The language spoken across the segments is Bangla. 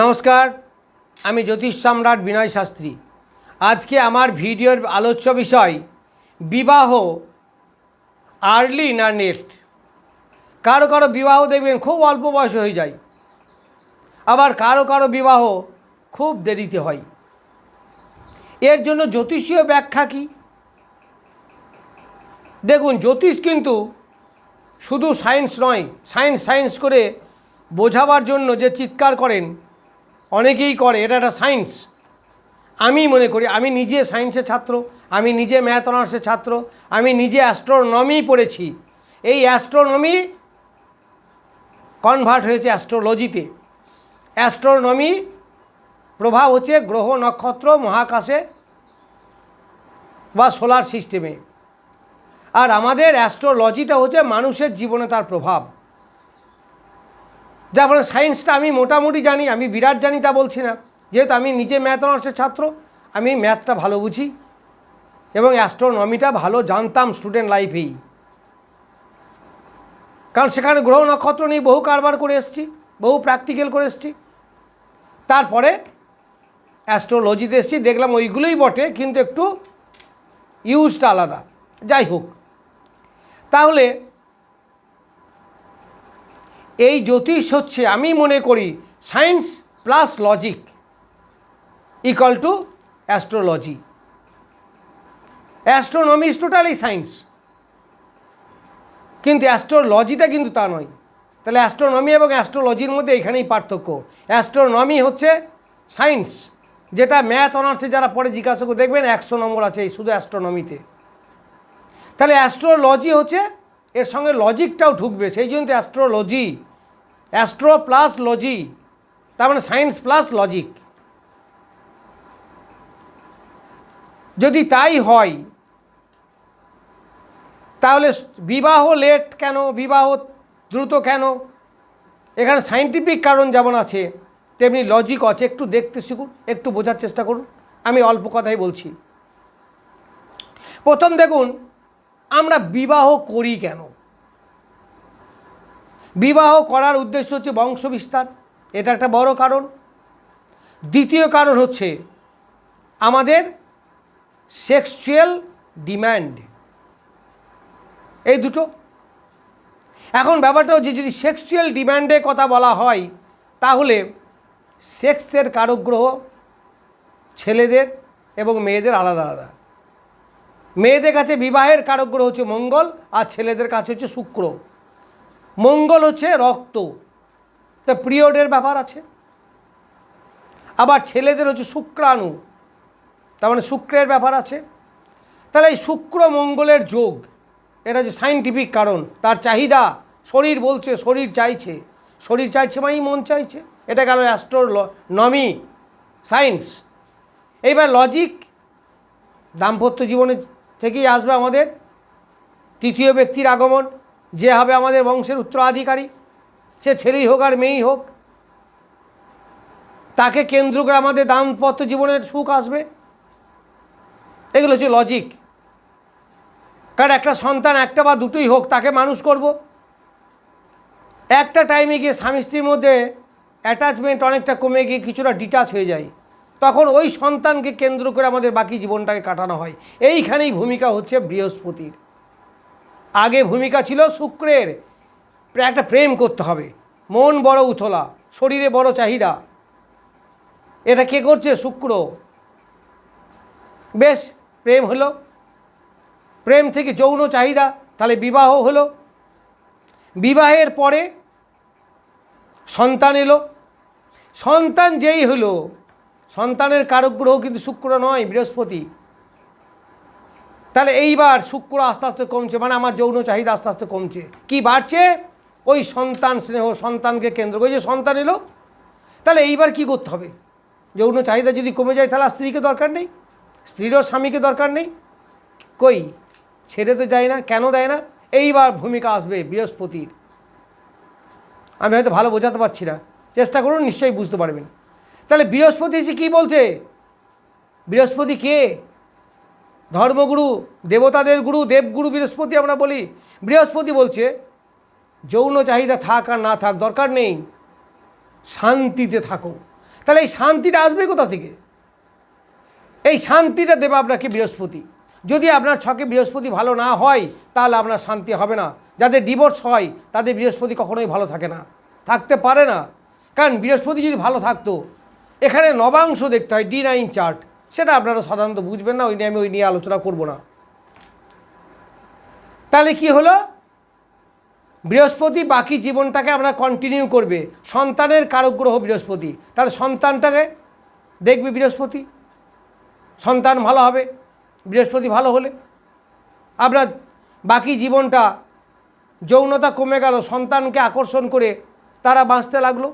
নমস্কার, আমি জ্যোতিষ সম্রাট বিনয় শাস্ত্রী। আজকে আমার ভিডিওর আলোচ্য বিষয়, বিবাহ আর্লি না নেক্সট কারও কারও বিবাহ দেখবেন খুব অল্প বয়স হয়ে যায়, আবার কারও কারও বিবাহ খুব দেরিতে হয়। এর জন্য জ্যোতিষীয় ব্যাখ্যা কী? দেখুন, জ্যোতিষ কিন্তু শুধু সায়েন্স নয় সায়েন্স সায়েন্স করে বোঝাবার জন্য যে চিৎকার করেন অনেকেই করে, এটা একটা সায়েন্স আমি মনে করি, আমি নিজে সায়েন্সের ছাত্র, আমি নিজে ম্যাথ অনার্সের ছাত্র, আমি নিজে অ্যাস্ট্রোনমি পড়েছি। এই অ্যাস্ট্রোনমি কনভার্ট হয়েছে অ্যাস্ট্রোলজিতে অ্যাস্ট্রোনমি প্রভাব হচ্ছে গ্রহ, নক্ষত্র, মহাকাশে বা সোলার সিস্টেমে আর আমাদের অ্যাস্ট্রোলজিটা হচ্ছে মানুষের জীবনে তার প্রভাব। যার ফলে সায়েন্সটা আমি মোটামুটি জানি, আমি বিরাট জানি তা বলছি না। যেহেতু আমি নিজে ম্যাথ অনার্সের ছাত্র, আমি ম্যাথটা ভালো বুঝি এবং অ্যাস্ট্রোনমিটা ভালো জানতাম স্টুডেন্ট লাইফেই কারণ সেখানে গ্রহ নক্ষত্র নিয়ে বহু কারবার করে এসেছি, বহু প্র্যাকটিক্যাল করে এসেছি। তারপরে অ্যাস্ট্রোলজিতে এসেছি, দেখলাম ওইগুলোই বটে, কিন্তু একটু ইউজটা আলাদা। যাই হোক। তাহলে এই জ্যোতিষ হচ্ছে, আমি মনে করি, science plus logic equal to astrology. Astronomy is totally science কিন্তু অ্যাস্ট্রোলজিটা কিন্তু তা নয়। তাহলে অ্যাস্ট্রোনমি এবং অ্যাস্ট্রোলজির মধ্যে এখানেই পার্থক্য। অ্যাস্ট্রোনমি হচ্ছে সায়েন্স যেটা ম্যাথ অনার্সে যারা পড়ে, জিজ্ঞাসা করে দেখবেন একশো নম্বর আছে এই শুধু অ্যাস্ট্রোনমিতে। তাহলে অ্যাস্ট্রোলজি হচ্ছে, এর সঙ্গে লজিকটাও ঢুকবে, সেই জন্য অ্যাস্ট্রোলজি। অ্যাস্ট্রো প্লাস লজি তার মানে সায়েন্স প্লাস লজিক যদি তাই হয়, তাহলে বিবাহ লেট কেন, বিবাহ দ্রুত কেন? এখানে সাইন্টিফিক কারণ যেমন আছে, তেমনি লজিক আছে। একটু দেখতে শিখুন, একটু বোঝার চেষ্টা করুন। আমি অল্প কথাই বলছি। প্রথম দেখুন, আমরা বিবাহ করি কেন? বিবাহ করার উদ্দেশ্য হচ্ছে বংশ বিস্তার এটা একটা বড় কারণ। দ্বিতীয় কারণ হচ্ছে আমাদের সেক্সুয়াল ডিম্যান্ড এই দুটো। এখন ব্যাপারটা হচ্ছে যদি সেক্সুয়াল ডিম্যান্ডের কথা বলা হয়, তাহলে সেক্সের কারক গ্রহ ছেলেদের এবং মেয়েদের আলাদা আলাদা। মেয়েদের কাছে বিবাহের কারক গ্রহ হচ্ছে মঙ্গল আর ছেলেদের কাছে হচ্ছে শুক্র। মঙ্গল হচ্ছে রক্ত। তা পিরিয়ডের ব্যাপার আছে। আবার ছেলেদের হচ্ছে শুক্রাণু। তার মানে শুক্রের ব্যাপার আছে। তাহলে এই শুক্র মঙ্গলের যোগ, এটা যে সাইন্টিফিক কারণ, তার চাহিদা, শরীর বলছে, শরীর চাইছে। শরীর চাইছে মানেই মন চাইছে। এটা গেল অ্যাস্ট্রো নমি সায়েন্স এইবার লজিক দাম্পত্য জীবনে থেকেই আসবে আমাদের। তৃতীয় ব্যক্তির আগমন। যে হবে আমাদের বংশের উত্তরাধিকারী, সে ছেলেই হোক আর মেয়েই হোক, তাকে কেন্দ্র করে আমাদের দাম্পত্য জীবনের সুখ আসবে। এগুলো হচ্ছে লজিক কারণ একটা সন্তান একটা বা দুটোই হোক, তাকে মানুষ করব। একটা টাইমে গিয়ে স্বামী স্ত্রীর মধ্যে অ্যাটাচমেন্ট অনেকটা কমে গিয়ে কিছুটা ডিটাচ হয়ে যায়। তখন ওই সন্তানকে কেন্দ্র করে আমাদের বাকি জীবনটাকে কাটানো হয়। এইখানেই ভূমিকা হচ্ছে বৃহস্পতির। আগে ভূমিকা ছিল শুক্রের। একটা প্রেম করতে হবে। মন বড় উথলা, শরীরে বড় চাহিদা। এটা কে করছে? শুক্র। বেশ, প্রেম হলো। প্রেম থেকে যৌন চাহিদা, তাহলে বিবাহ হলো। বিবাহের পরে সন্তান এলো। সন্তান যেই হলো, সন্তানের কারক গ্রহ কিন্তু শুক্র নয়, বৃহস্পতি। তাহলে এইবার শুক্র আস্তে আস্তে কমছে মানে আমার যৌন চাহিদা আস্তে আস্তে কমছে। কি বাড়ছে? ওই সন্তান স্নেহ, সন্তানকে কেন্দ্র করে, যে সন্তান এলো, তাহলে এইবার কি করতে হবে? যৌন চাহিদা যদি কমে যায়, তাহলে স্ত্রীকে দরকার নেই। স্ত্রীরও স্বামীকে দরকার নেই। কই? ছেড়ে তো যায় না, কেন দেয় না? এইবার ভূমিকা আসবে বৃহস্পতির। আমি হয়তো ভালো বোঝাতে পারছি না। চেষ্টা করুন, নিশ্চয়ই বুঝতে পারবেন। তাহলে বৃহস্পতি এসে কী বলছে? বৃহস্পতি কে? ধর্মগুরু, দেবতাদের গুরু, দেবগুরু বৃহস্পতি আমরা বলি। বৃহস্পতি বলছে, যৌন চাহিদা থাক আর না থাক, দরকার নেই, শান্তিতে থাকো। তাহলে এই শান্তিটা আসবে কোথা থেকে? এই শান্তিটা দেবে আপনাকে বৃহস্পতি। যদি আপনার ছকে বৃহস্পতি ভালো না হয়, তাহলে আপনার শান্তি হবে না। যাদের ডিভোর্স হয়, তাদের বৃহস্পতি কখনোই ভালো থাকে না। থাকতে পারে না। কারণ বৃহস্পতি যদি ভালো থাকতো, এখানে নবাংশ দেখতে হয় ডি নাইন চার্ট সেটা আপনারা সাধারণত বুঝবেন না, ওই নিয়ে আমি ওই নিয়ে আলোচনা করব না। তাহলে কি হলো? বৃহস্পতি বাকি জীবনটাকে আমরা কন্টিনিউ করবে। সন্তানের কারগ্রহ বৃহস্পতি। তাহলে সন্তানটাকে দেখবে বৃহস্পতি। সন্তান ভালো হবে, বৃহস্পতি ভালো হলে। আপনার বাকি জীবনটা যৌনতা কমে গেল, সন্তানকে আকর্ষণ করে তারা বাঁচতে লাগল।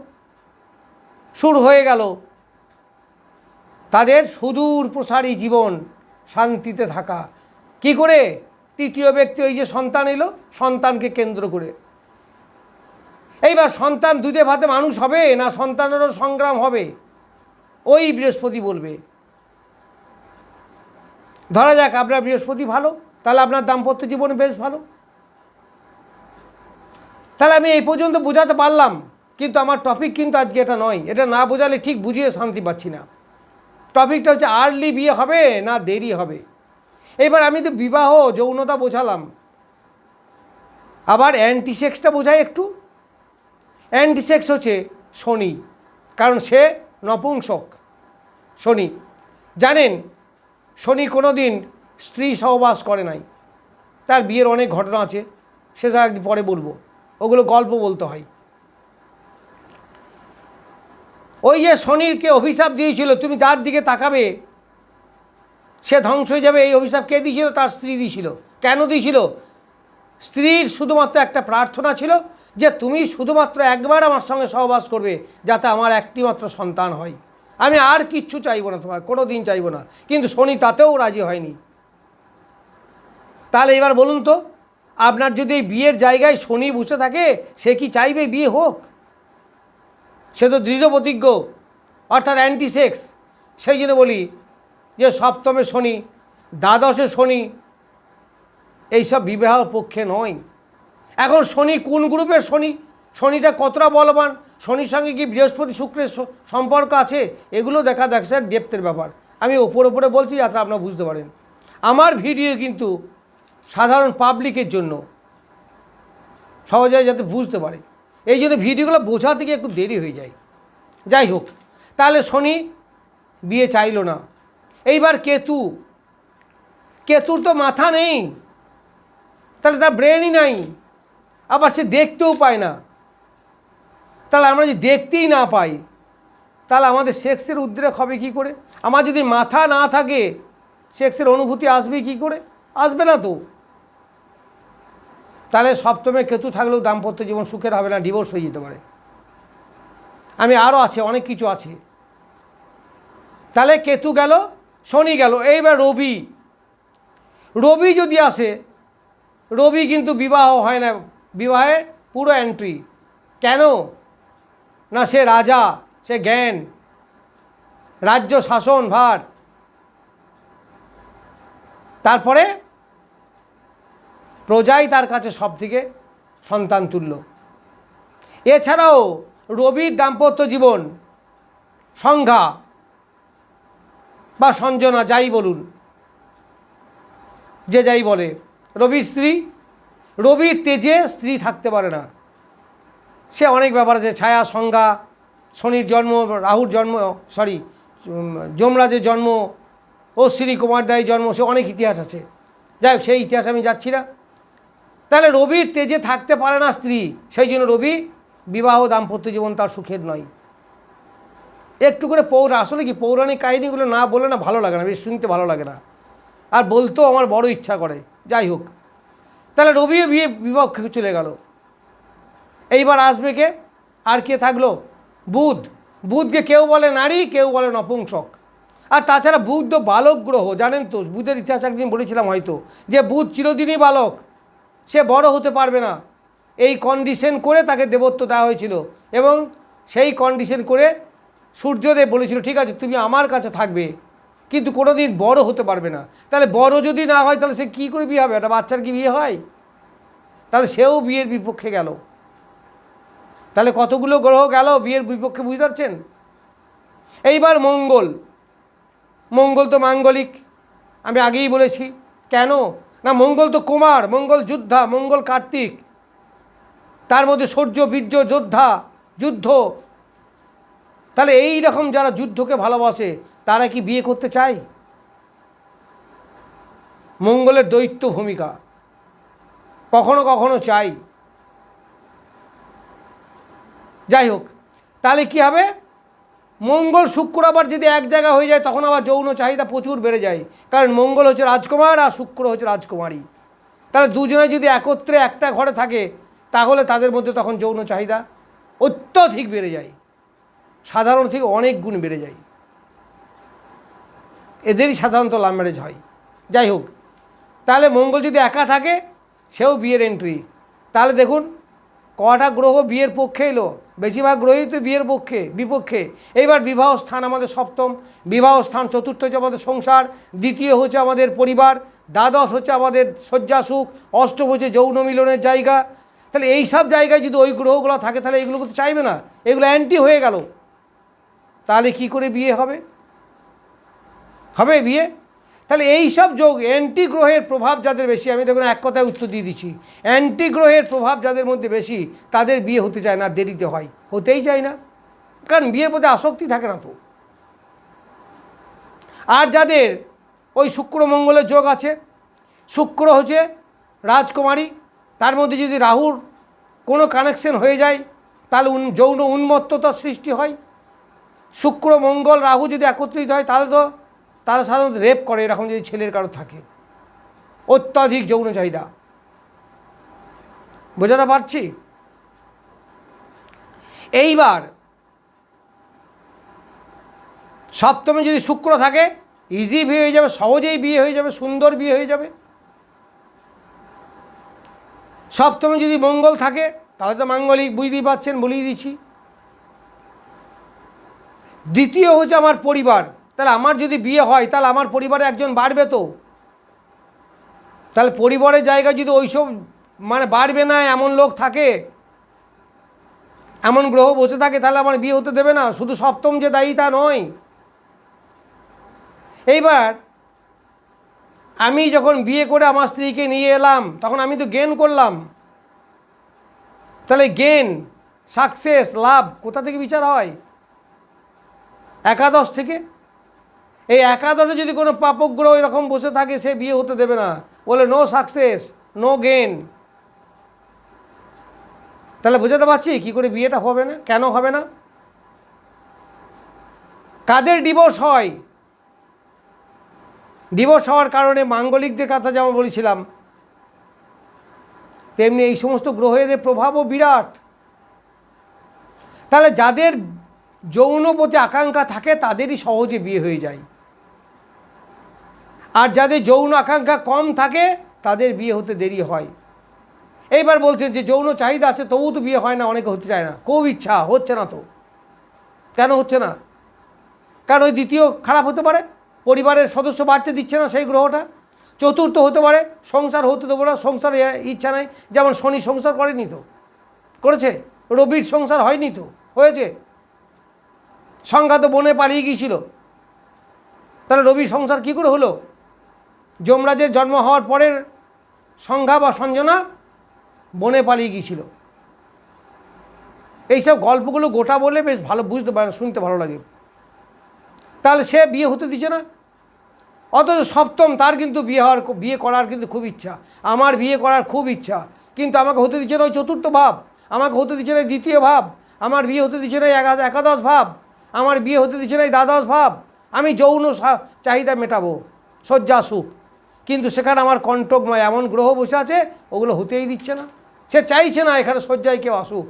শুরু হয়ে গেল। তাদের সুদূর প্রসারী জীবন শান্তিতে থাকা। কি করে? তৃতীয় ব্যক্তি ওই যে সন্তান এলো, সন্তানকে কেন্দ্র করে। এইবার সন্তান দুধে ভাতে মানুষ হবে না সন্তানেরও সংগ্রাম হবে? ওই বৃহস্পতি বলবে। ধরা যাক আপনার বৃহস্পতি ভালো, তাহলে আপনার দাম্পত্য জীবন বেশ ভালো। তাহলে আমি এই পর্যন্ত বোঝাতে পারলাম, কিন্তু আমার টপিক কিন্তু আজকে এটা নয়। এটা না বোঝালে ঠিক বুঝিয়ে শান্তি পাচ্ছি না। টপিকটা হচ্ছে আর্লি বিয়ে হবে না দেরি হবে? এবার আমি তো বিবাহ, যৌনতা বোঝালাম। আবার অ্যান্টিসেক্সটা বোঝাই একটু। অ্যান্টিসেক্স হচ্ছে শনি, কারণ সে নপুংসক, শনি। জানেন, শনি কোনো দিন স্ত্রী সহবাস করে নাই। তার বিয়ের অনেক ঘটনা আছে সেটা একদিন পরে বলব। ওগুলো গল্প বলতে হয়। ওই যে শনিরকে অভিশাপ দিয়েছিল, তুমি তার দিকে তাকাবে, সে ধ্বংস হয়ে যাবে, এই অভিশাপ কে দিয়েছিল? তার স্ত্রী দিয়েছিল। কেন দিয়েছিল? স্ত্রীর শুধুমাত্র একটা প্রার্থনা ছিল যে তুমি শুধুমাত্র একবার আমার সঙ্গে সহবাস করবে, যাতে আমার একটিমাত্র সন্তান হয়। আমি আর কিচ্ছু চাইব না তোমার কোনো দিন চাইব না। কিন্তু শনি তাতেও রাজি হয়নি। তাহলে এবার বলুন তো, আপনার যদি এই বিয়ের জায়গায় শনি বসে থাকে, সে কি চাইবে বিয়ে হোক? সে তো দৃঢ় প্রতিজ্ঞ, অর্থাৎ অ্যান্টিসেক্স সেই জন্য বলি যে সপ্তমে শনি, দ্বাদশে শনি, এইসব বিবাহ পক্ষে নয়। এখন শনি কোন গ্রুপের শনি? শনিটা কতটা বলবান? শনির সঙ্গে কি বৃহস্পতি শুক্রের সম্পর্ক আছে? এগুলো দেখা দেখছে ডেপ্থের ব্যাপার। আমি ওপর ওপরে বলছি যাতে আপনারা বুঝতে পারেন। আমার ভিডিও কিন্তু সাধারণ পাবলিকের জন্য সহজে যাতে বুঝতে পারে। এই জন্য ভিডিওগুলো বোঝা থেকে একটু দেরি হয়ে যায়। যাই হোক, তাহলে শনি বিয়ে চাইলো না। এইবার কেতু, কেতুর তো মাথা নেই, তাহলে তার ব্রেনই নাই, আবার সে দেখতেও পায় না। তাহলে আমরা যদি দেখতেই না পাই, তাহলে আমাদের সেক্সের উদ্রেক হবে কি করে? আমার যদি মাথা না থাকে, সেক্সের অনুভূতি আসবে কি করে? আসবে না তো। তাহলে সপ্তমে কেতু থাকলেও দাম্পত্য জীবন সুখের হবে না ডিভোর্স হয়ে যেতে পারে। আমি আরও আছে, অনেক কিছু আছে। তাহলে কেতু গেল, শনি গেল, এইবার রবি। রবি যদি আসে, রবি কিন্তু বিবাহ হয় না বিবাহে পুরো এন্ট্রি কেন? না সে রাজা, সে জ্ঞান। রাজ্য শাসন, ভার। তারপরে প্রজাই তার কাছে সব থেকে সন্তান তুল্য। এছাড়াও রবির দাম্পত্য জীবন, সংজ্ঞা বা সঞ্জনা যাই বলুন, যে যাই বলে, রবির স্ত্রী, রবির তেজে স্ত্রী থাকতে পারে না। সে অনেক ব্যাপার আছে, ছায়া, সংজ্ঞা, শনির জন্ম, রাহুর জন্ম সরি যমরাজের জন্ম, অশ্বিনী কুমার দায়ের জন্ম, সে অনেক ইতিহাস আছে। যাই হোক, সেই ইতিহাস আমি যাচ্ছি না। তাহলে রবির তেজে থাকতে পারে না স্ত্রী, সেই জন্য রবি বিবাহ দাম্পত্য জীবন তার সুখের নয়। একটু করে পৌর, আসলে কি পৌরাণিক কাহিনিগুলো না বলে না ভালো লাগে না, বেশ শুনতে ভালো লাগে না। আর বলতেও আমার বড় ইচ্ছা করে, যাই হোক। তাহলে রবিও বিয়ে বিপক্ষে চলে গেল। এইবার আসবে কে? আর কে থাকল? বুধ। বুধকে কেউ বলে নারী, কেউ বলে নপুংসক। আর তাছাড়া বুধ তো বালক গ্রহ, জানেন তো? বুধের ইতিহাস একদিন বলেছিলাম হয়তো, যে বুধ চিরদিনই বালক। সে বড় হতে পারবে না। এই কন্ডিশন করে তাকে দেবত্ব দেওয়া হয়েছিল এবং সেই কন্ডিশন করে সূর্যদেব বলেছিল, ঠিক আছে, তুমি আমার কাছে থাকবে, কিন্তু কোনো দিন বড় হতে পারবে না। তাহলে বড় যদি না হয়, তাহলে সে কী করে বিয়ে হবে? একটা বাচ্চার কি বিয়ে হয়? তাহলে সেও বিয়ের বিপক্ষে গেল। তাহলে কতগুলো গ্রহ গেল বিয়ের বিপক্ষে বুঝতে পারছেন? এইবার মঙ্গল। মঙ্গল তো মাঙ্গলিক। আমি আগেই বলেছি, কেন? মঙ্গল তো কুমার, মঙ্গল যোদ্ধা, মঙ্গল কার্তিক। তার মধ্যে সূর্য, বীর্য, যোদ্ধা, যুদ্ধ। তাহলে এই রকম যারা যুদ্ধকে ভালোবাসে, তারা কি বিয়ে করতে চায়? মঙ্গলের দৈত্য ভূমিকা। কখনো কখনো চাই। যাই হোক, তাহলে কি হবে? মঙ্গল শুক্র আবার যদি এক জায়গা হয়ে যায়, তখন আবার যৌন চাহিদা প্রচুর বেড়ে যায়। কারণ মঙ্গল হচ্ছে রাজকুমার আর শুক্র হচ্ছে রাজকুমারী। তাহলে দুজনে যদি একত্রে একটা ঘরে থাকে, তাহলে তাদের মধ্যে তখন যৌন চাহিদা অত্যধিক বেড়ে যায়। সাধারণ থেকে অনেক গুণ বেড়ে যায়। এদেরই সাধারণত লাভ ম্যারেজ হয়। যাই হোক, তাহলে মঙ্গল যদি একা থাকে, সেও বিয়ের এন্ট্রি তাহলে দেখুন কটা গ্রহ বিয়ের পক্ষে এলো? বেশিরভাগ গ্রহই তো বিয়ের পক্ষে, বিপক্ষে। এইবার বিবাহ স্থান আমাদের সপ্তম, বিবাহ স্থান চতুর্থ হচ্ছে আমাদের সংসার, দ্বিতীয় হচ্ছে আমাদের পরিবার, দ্বাদশ হচ্ছে আমাদের শয্যাসুখ, অষ্টম হচ্ছে যৌন মিলনের জায়গা। তাহলে এই সব জায়গায় যদি ওই গ্রহগুলো থাকে, তাহলে এগুলো তো চাইবে না। এগুলো অ্যান্টি হয়ে গেল। তাহলে কি করে বিয়ে হবে? হবে বিয়ে? তাহলে এই সব যোগ অ্যান্টি গ্রহের প্রভাব যাদের বেশি, আমি দেখুন এক কথায় উত্তর দিয়ে দিচ্ছি। অ্যান্টি গ্রহের প্রভাব যাদের মধ্যে বেশি, তাদের বিয়ে হতে চায় না, দেরিতে হয়। হতেই চায় না। কারণ বিয়ের প্রতি আসক্তি থাকে না তো। আর যাদের ওই শুক্র মঙ্গলের যোগ আছে, শুক্র হচ্ছে রাজকুমারী, তার মধ্যে যদি রাহুর কোনো কানেকশন হয়ে যায়, তাহলে যৌন উন্মত্ততার সৃষ্টি হয়। শুক্র, মঙ্গল, রাহু যদি একত্রিত হয়, তাহলে তো তারা সাধারণত রেপ করে, এরকম যদি ছেলের কারও থাকে। অত্যাধিক যৌন চাহিদা। বোঝাতে পারছি? এইবার সপ্তমে যদি শুক্র থাকে ইজি বিয়ে হয়ে যাবে, সহজেই বিয়ে হয়ে যাবে, সুন্দর বিয়ে হয়ে যাবে। সপ্তমে যদি মঙ্গল থাকে, তাহলে তো মাঙ্গলিক বুঝতেই পারছেন, বলিয়ে দিচ্ছি। দ্বিতীয় হচ্ছে আমার পরিবার। তাহলে আমার যদি বিয়ে হয়, তাহলে আমার পরিবারে একজন বাড়বে তো? তাহলে পরিবারের জায়গায় যদি ওইসব মানে বাড়বে না, এমন লোক থাকে, এমন গ্রহ বসে থাকে, তাহলে আমার বিয়ে হতে দেবে না? শুধু সপ্তম যে দায়ী তা নয়। এইবার আমি যখন বিয়ে করে আমার স্ত্রীকে নিয়ে এলাম, তখন আমি তো গেন করলাম। তাহলে গেন সাকসেস লাভ কোথা থেকে বিচার হয়? একাদশ থেকে? এই একাদশে যদি কোনো পাপগ্রহ এরকম বসে থাকে, সে বিয়ে হতে দেবে না। বলে নো সাকসেস নো গেন তাহলে বোঝাতে পারছি? কী করে বিয়েটা হবে না? কেন হবে না? কাদের ডিভোর্স হয়? ডিভোর্স হওয়ার কারণে মাঙ্গলিকদের কথা যেমন বলেছিলাম, তেমনি এই সমস্ত গ্রহেদের প্রভাবও বিরাট। তাহলে যাদের যৌন প্রতি আকাঙ্ক্ষা থাকে, তাদেরই সহজে বিয়ে হয়ে যায়। আর যাদের যৌন আকাঙ্ক্ষা কম থাকে, তাদের বিয়ে হতে দেরি হয়। এইবার বলছেন যে, যৌন চাহিদা আছে, তবুও তো বিয়ে হয় না, অনেকে হতে চায় না। খুব ইচ্ছা, হচ্ছে না তো। কেন হচ্ছে না? কারণ ওই দ্বিতীয় খারাপ হতে পারে, পরিবারের সদস্য বাড়তে দিচ্ছে না সেই গ্রহটা। চতুর্থ হতে পারে, সংসার হতে দেবো না, সংসার ইচ্ছা নাই। যেমন শনি সংসার করেনি তো। করেছে? রবির সংসার হয়নি তো। হয়েছে? সংঘাত বনে পালিয়ে গিয়েছিল। তাহলে রবির সংসার কী করে হলো? যমরাজের জন্ম হওয়ার পরের সংজ্ঞা বা সঞ্জনা বনে পালিয়ে গিয়েছিল। এইসব গল্পগুলো গোটা বলে বেশ ভালো বুঝতে পারে, শুনতে ভালো লাগে। তাহলে সে বিয়ে হতে দিচ্ছে না? অথচ সপ্তম তার কিন্তু বিয়ে হওয়ার, বিয়ে করার কিন্তু খুব ইচ্ছা। আমার বিয়ে করার খুব ইচ্ছা। কিন্তু আমাকে হতে দিচ্ছে না ওই চতুর্থ ভাব। আমাকে হতে দিচ্ছে না দ্বিতীয় ভাব। আমার বিয়ে হতে দিচ্ছে না একাদশ ভাব। আমার বিয়ে হতে দিচ্ছে না দ্বাদশ ভাব। আমি যৌন চাহিদা মেটাবো। শয্যা সুখ কিন্তু সেখানে আমার কণ্টকময় এমন গ্রহ বসে আছে, ওগুলো হতেই দিচ্ছে না। সে চাইছে না এখানে শয্যায় কেউ আসুক।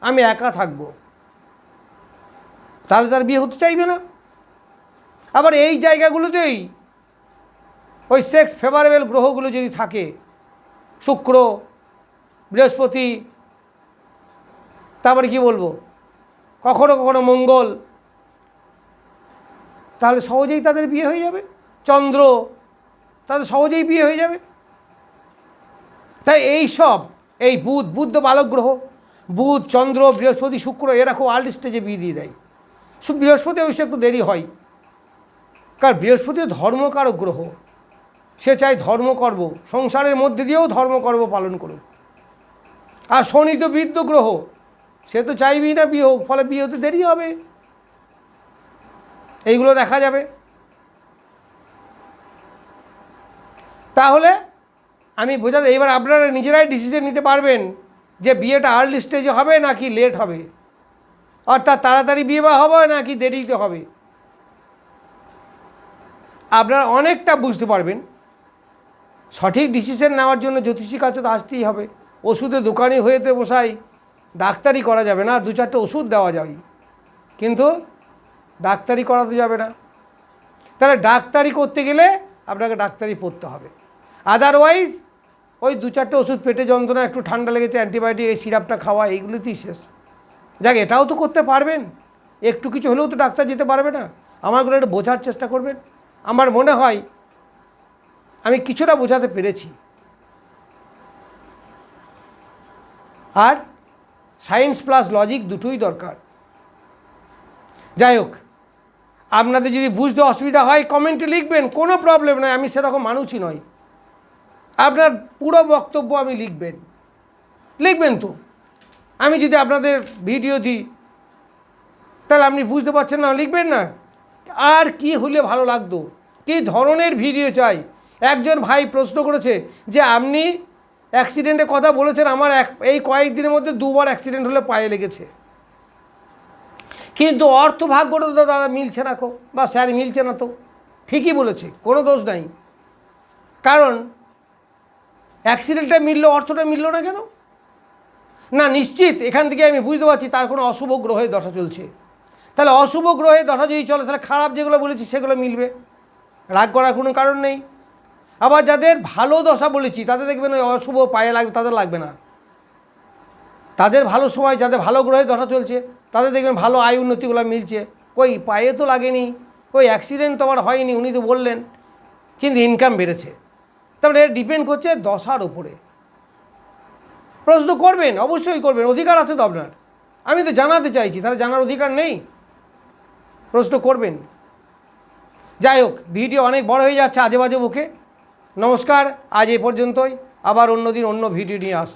আমি একা থাকব। তাহলে তার বিয়ে হতে চাইবে না। আবার এই জায়গাগুলোতেই ওই সেক্স ফেভারেবল গ্রহগুলো যদি থাকে, শুক্র, বৃহস্পতি তারপরে কি বলব? কখনো কখনো মঙ্গল। তাহলে সহজেই তাদের বিয়ে হয়ে যাবে। চন্দ্র তাদের সহজেই বিয়ে হয়ে যাবে। তাই এই সব, এই বুধ তো বালক গ্রহ, বুধ, চন্দ্র, বৃহস্পতি, শুক্র, এরা খুব আর্লি স্টেজে বিয়ে দিয়ে দেয়। শুধু বৃহস্পতি অবশ্যই একটু দেরি হয়। কারণ বৃহস্পতি ধর্মকারক গ্রহ, সে চাই করব, সংসারের মধ্যে দিয়েও ধর্ম করব পালন করুক। আর শনি তো বৃদ্ধ গ্রহ, সে তো চাইবেই না বিয়ে হোক, ফলে বিয়ে হতে দেরি হবে। এইগুলো দেখা যাবে। তাহলে আমি বোঝাতে এবার আপনারা নিজেরাই ডিসিশন নিতে পারবেন যে বিয়েটা আর্লি স্টেজে হবে নাকি লেট হবে। অর্থাৎ তাড়াতাড়ি বিয়ে বা হবে নাকি দেরিতে হবে। আপনারা অনেকটা বুঝতে পারবেন। সঠিক ডিসিশন নেওয়ার জন্য জ্যোতিষীর কাছে তো আসতেই হবে। ওষুধে দোকানি হয়েতে বসাই। ডাক্তারি করা যাবে না, দু চারটে ওষুধ দেওয়া যাবে কিন্তু ডাক্তারি করাতে যাবে না। তাহলে ডাক্তারি করতে গেলে আপনাকে ডাক্তারি পড়তে হবে। আদারওয়াইজ ওই দু চারটে ওষুধ পেটে যন্ত্রণা, একটু ঠান্ডা লেগেছে, অ্যান্টিবায়োটিক, এই সিরাপটা খাওয়া, এইগুলোতেই শেষ। যাক, এটাও তো করতে পারবেন। একটু কিছু হলেও তো ডাক্তার যেতে পারবে না। আমারগুলো একটু বোঝার চেষ্টা করবেন। আমার মনে হয়, আমি কিছুটা বোঝাতে পেরেছি। আর সায়েন্স প্লাস লজিক দুটোই দরকার। যাই হোক, আপনাদের যদি বুঝতে অসুবিধা হয়, কমেন্টে লিখবেন, কোনো প্রবলেম নয় আমি সেরকম মানুষই নই। আপনার পুরো বক্তব্য আমি লিখবেন। লিখবেন তো। আমি যদি আপনাদের ভিডিও দিই, তাহলে আপনি বুঝতে পারছেন না, লিখবেন না? আর কি হলে ভালো লাগতো? কী ধরনের ভিডিও চাই? একজন ভাই প্রশ্ন করেছে যে, আপনি অ্যাক্সিডেন্টের কথা বলেছেন, আমার এক, এই কয়েকদিনের মধ্যে দুবার অ্যাক্সিডেন্ট হলে পায়ে লেগেছে। কিন্তু অর্থ ভাগ্যটা তো দাদা মিলছে না কো, বা স্যার মিলছে না তো। ঠিকই বলেছে, কোনো দোষ নাই। কারণ অ্যাক্সিডেন্টটা মিললো, অর্থটা মিললো না কেন? না, নিশ্চিত, এখান থেকে আমি বুঝতে পারছি তার কোনো অশুভ গ্রহের দশা চলছে। তাহলে অশুভ গ্রহের দশা যদি চলে, তাহলে খারাপ যেগুলো বলেছি সেগুলো মিলবে। রাগ করার কোনো কারণ নেই। আবার যাদের ভালো দশা বলেছি, তাদের দেখবেন ওই অশুভ পায়ে লাগবে, তাদের লাগবে না। তাদের ভালো সময়, যাদের ভালো গ্রহের দশা চলছে, তাদের দেখবেন ভালো আয় উন্নতিগুলো মিলছে। কই, পায়ে তো লাগেনি। কই অ্যাক্সিডেন্ট তো আমার হয়নি, উনি তো বললেন, কিন্তু ইনকাম বেড়েছে। তারপরে ডিপেন্ড করছে দশার ওপরে প্রশ্ন করবেন, অবশ্যই করবেন, অধিকার আছে তো আপনার। আমি তো জানাতে চাইছি, তাহলে জানার অধিকার নেই। প্রশ্ন করবেন। যাই হোক, ভিডিও অনেক বড় হয়ে যাচ্ছে আজে বাজে বুকে। নমস্কার, আজ এ পর্যন্তই। আবার অন্য দিন অন্য ভিডিও নিয়ে আসছি।